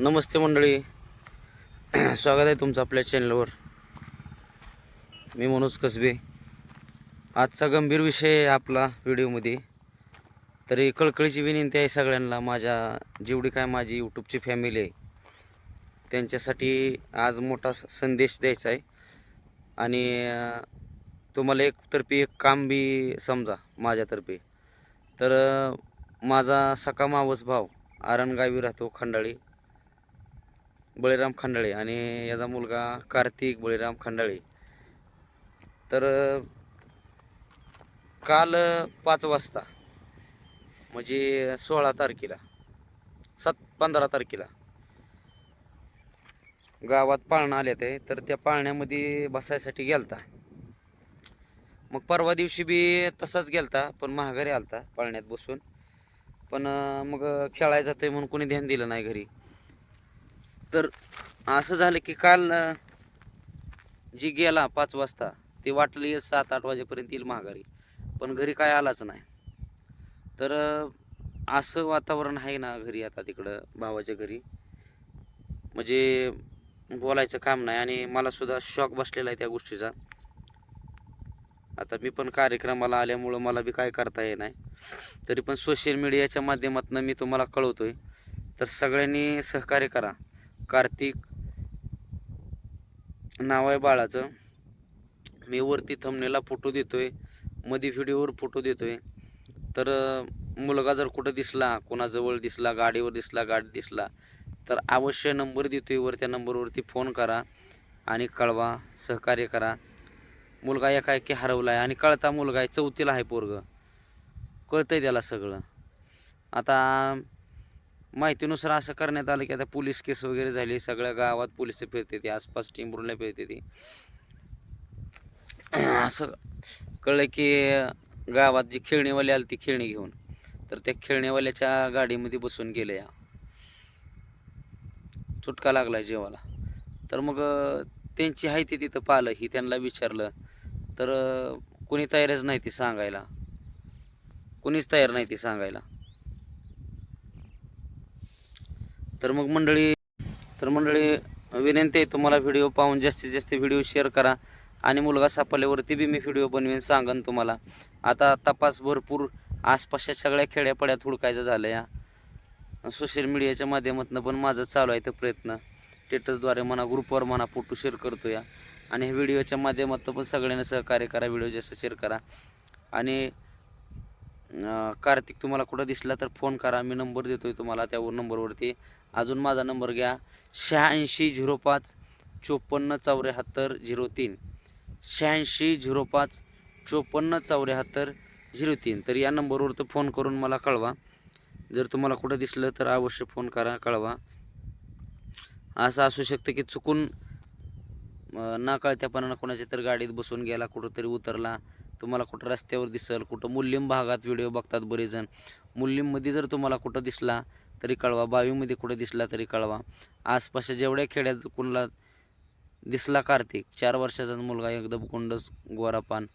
नमस्ते मंडळी. स्वागत आहे तुमचं आपल्या चॅनलवर मी मनोज कसबे. आजचा गंभीर विषय आहे आपला व्हिडिओमध्ये. तरी कळकळीची विनंती आहे सगळ्यांना माझ्या जेवढी काय माझी यूट्यूबची फॅमिली आहे त्यांच्यासाठी आज मोठा स- संदेश द्यायचा आहे. आणि तुम्हाला एकतर्फी एक काम बी समजा माझ्यातर्फे. तर माझा सका मावस भाव आरणगावी राहतो खंडाळी. बळीराम खंडाळे आणि याचा मुलगा कार्तिक बळीराम खंडाळे. तर काल पाच वाजता म्हणजे सोळा तारखेला सात पंधरा तारखेला गावात पाळणा आले ते तर त्या पाळण्यामध्ये बसायसाठी गेलता. मग परवा दिवशी बी तसाच गेलता पण महागारी आलता पाळण्यात बसून. पण मग खेळायला जातोय म्हणून कोणी ध्यान दिलं नाही घरी. तर असं झालं की काल जी गेला पाच वाजता ते वाटलं सात आठ वाजेपर्यंत येईल महागारी पण घरी काय आलाच नाही. तर असं वातावरण आहे ना घरी आता तिकडं भावाच्या घरी. म्हणजे बोलायचं काम नाही आणि मला सुद्धा शॉक बसलेला आहे त्या गोष्टीचा. आता मी पण कार्यक्रमाला आल्यामुळं मला बी काय करता येत नाही. तरी पण सोशल मीडियाच्या माध्यमातून मी तुम्हाला कळवतोय. तर सगळ्यांनी सहकार्य करा. कार्तिक नाव आहे बाळाचं. मी वरती थंबनेला फोटो देतोय. मध्ये व्हिडिओवर फोटो देतोय. तर मुलगा जर कुठं दिसला कोणाजवळ दिसला गाडीवर दिसला गाडी दिसला तर अवश्य नंबर देतोय. वर त्या नंबरवरती फोन करा आणि कळवा सहकार्य करा. मुलगा एकाएकी हरवला आहे आणि कळता मुलगा आहे चौथीला आहे पोरग. कळतंय त्याला सगळं. आता माहितीनुसार असं करण्यात आलं की आता पोलीस केस वगैरे झाली सगळ्या गावात पोलीस फिरते ती आसपास टिंबरूला फिरते ती. असं कळलं की गावात जी खेळणीवाली आली ती खेळणी घेऊन. तर त्या खेळणीवाल्याच्या गाडीमध्ये बसून गेले या. चुटका लागला जेवाला तर मग त्यांची आहे ती तिथं पाहिलं ही त्यांना विचारलं. तर कुणी कोणी तयारच नाही ती सांगायला. कोणीच तयार नाही ती सांगायला. तर मग मंडळी तर मंडळी विनंती आहे तुम्हाला व्हिडिओ पाहून जास्तीत जास्त व्हिडिओ शेअर करा. आणि मुलगा सापडल्यावरती बी मी व्हिडिओ बनवीन सांगन तुम्हाला. आता तपास भरपूर आसपासच्या सगळ्या खेड्यापड्यात हुडकायचं झालं या सोशल मीडियाच्या माध्यमातून पण माझं चालू आहे तो प्रयत्न. स्टेटसद्वारे म्हणा ग्रुपवर म्हणा फोटो शेअर करतो या आणि ह्या व्हिडिओच्या माध्यमातून पण सगळ्यांना सहकार्य करा व्हिडिओ जास्त शेअर करा. आणि कार्तिक तुम्हाला कुठं दिसला तर फोन करा. मी नंबर देतो आहे तुम्हाला त्यावर नंबरवरती अजून माझा नंबर घ्या. शहाऐंशी झिरो पाच चोपन्न चौऱ्याहत्तर झिरो तीन. शहाऐंशी झिरो पाच चोपन्न चौऱ्याहत्तर झिरो तीन. तर या नंबरवर तर फोन करून मला कळवा. जर तुम्हाला कुठं दिसलं तर अवश्य फोन करा कळवा. असं असू शकतं की चुकून ना न कळत्यापणानं कोणाच्या तर गाडीत बसून गेला कुठंतरी उतरला. तुम्हाला कुठं रस्त्यावर दिसल कुठं मुल्लिम भागात व्हिडिओ बघतात बरेच जण मुल्लिममध्ये जर तुम्हाला कुठं दिसला तरी कळवा. बावीमध्ये कुठे दिसला तरी कळवा. आसपासच्या जेवढ्या खेड्यात कुणाला दिसला कार्तिक चार वर्षाचा मुलगा एकदम कोंडस गोरापान.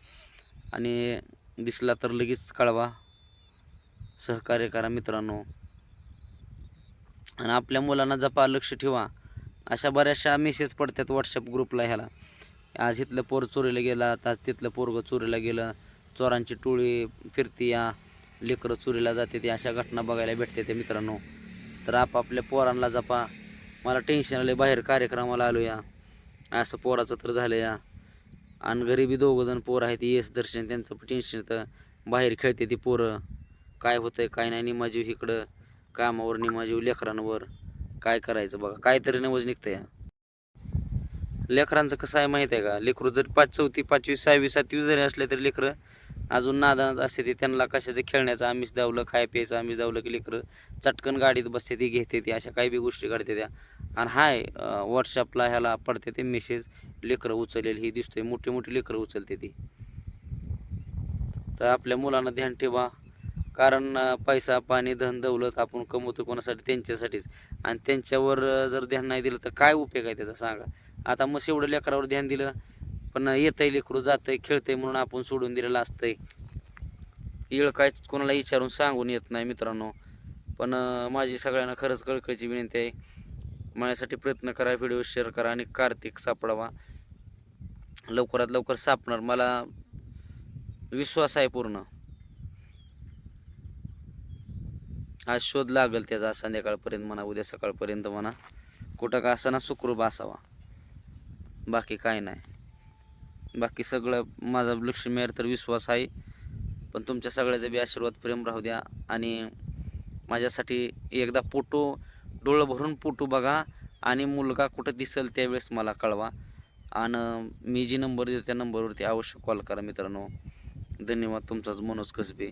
आणि दिसला तर लगेच कळवा. सहकार्य करा मित्रांनो. आणि आपल्या मुलांना जपा लक्ष ठेवा. अशा बऱ्याचशा मेसेज पडतात व्हॉट्सअप ग्रुपला ह्याला. आज इथलं पोर चोरीला गेला आज तिथलं पोरगं चोरीला गेलं. चोरांची टोळी फिरती या. लेकरं चोरीला जाते ते अशा घटना बघायला भेटते ते मित्रांनो. तर आपापल्या पोरांना जपा. मला टेन्शन आले बाहेर कार्यक्रमाला आलो या असं पोराचं तर झालं या आणि घरी बी दोघं पोरं आहेत येस दर्शन त्यांचं टेन्शन तर बाहेर खेळते ती पोरं. काय होतंय काय नाही निमाजीव इकडं. कामावर निमाजीव लेकरांवर. काय करायचं बघा काहीतरी नवज निघतं या लेकरांचं कसं आहे माहीत आहे का? लेकरू जर पाच चौथी पाचवी सहावी सातवी जरी असले तरी लेकरं अजून नादानच असते ते. त्यांना कशाचं खेळण्याचं आम्हीच दावलं खाय प्यायचं आम्हीच दावलं की लेकरं चटकन गाडीत बसते ती घेते ती अशा काही बी गोष्टी करते त्या. आणि हाय व्हॉट्सअपला ह्याला पडते ते मेसेज लेकरं उचलेल ही दिसतोय मोठी मोठी लेकरं उचलते ती. तर आपल्या मुलांना ध्यान ठेवा. कारण पैसा पाणी धन दौलत आपण कमवतो कोणासाठी? त्यांच्यासाठीच. आणि त्यांच्यावर जर ध्यान नाही दिलं तर काय उपयोग आहे त्याचा सांगा. आता मग एवढं लेकरावर ध्यान दिलं पण येतंय लेकरू जातंय खेळतंय म्हणून आपण सोडून दिलेलं असतंय. येळ काय कोणाला विचारून सांगून येत नाही मित्रांनो. पण माझी सगळ्यांना खरंच कळकळीची विनंती आहे. माझ्यासाठी प्रयत्न करा व्हिडिओ शेअर करा आणि कार्तिक सापडावा. लवकरात लवकर सापणार मला विश्वास आहे पूर्ण. आज शोध लागल त्याचा संध्याकाळपर्यंत म्हणा उद्या सकाळपर्यंत म्हणा. कुठं का असाना सुखरूप असावा. बाकी काय नाही. बाकी सगळं माझा लक्ष्मीवर तर विश्वास आहे. पण तुमच्या सगळ्याचा बी आशीर्वाद प्रेम राहू द्या. आणि माझ्यासाठी एकदा फोटो डोळं भरून फोटो बघा. आणि मुलगा कुठं दिसेल त्यावेळेस मला कळवा. आणि मी जी नंबर देतो त्या नंबरवरती अवश्य कॉल करा मित्रांनो. धन्यवाद तुमचाच मनोज कसबे.